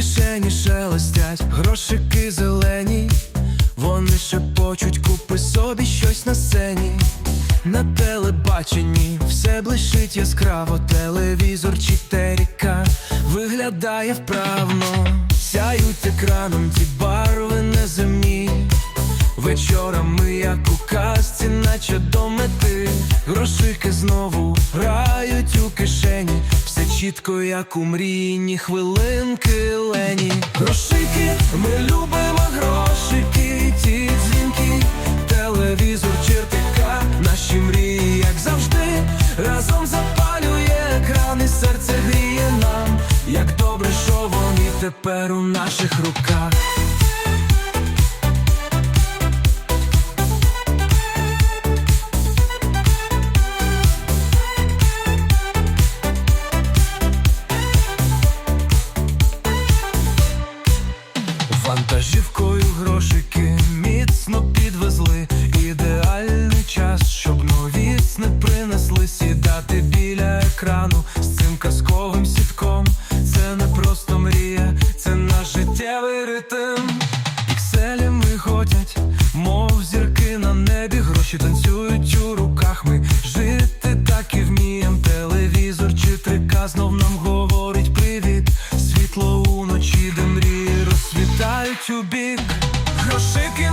кишені шелестять, грошики зелені, вони шепочуть, купи собі щось на сцені. На телебаченні все блищить яскраво, телевізор чи теріка виглядає вправно, сяють екраном ті барви неземні. Вечорами, як у казці, наче до мети, грошики знову грають у кишені, чітко, як у мрійні хвилинки лені. Грошики, ми любимо грошики, ті дзвінки, телевізор, чертика, наші мрії, як завжди, разом запалює екран і серце гріє нам, як добре, що вони тепер у наших руках. Вантажівкою грошики міцно підвезли. Ідеальний час, щоб нові сни принесли сідати біля екрану з цим казковим сітком. Це не просто мрія, це наш життєвий ритм. Пікселі миготять, мов зірки на небі, гроші танцюють бік. Грошики,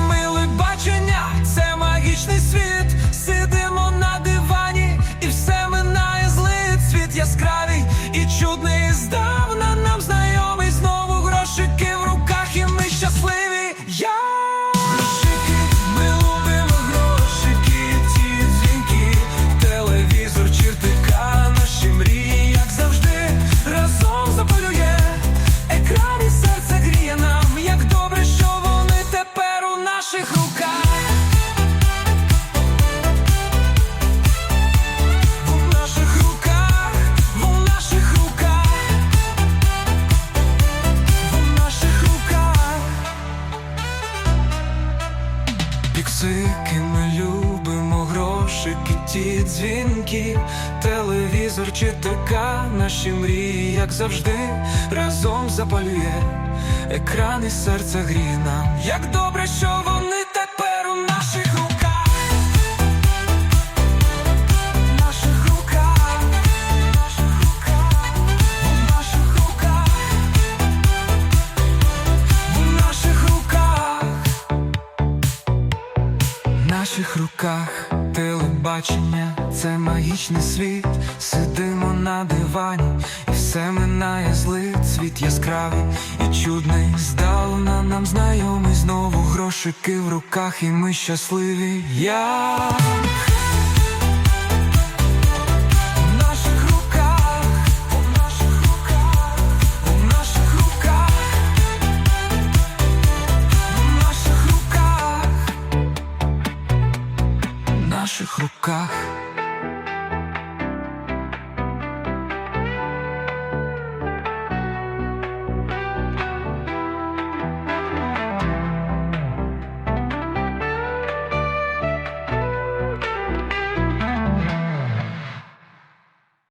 Піксики, ми любимо грошики, ті дзвінки, телевізор чи наші мрії, як завжди, разом запалює екран і серце гріє. Як добре, що вони наших руках телебачення, це магічний світ. Сидимо на дивані, і все минає злий світ яскравий і чудний. Здавна нам знайомий знову грошики в руках, і ми щасливі. Я руках.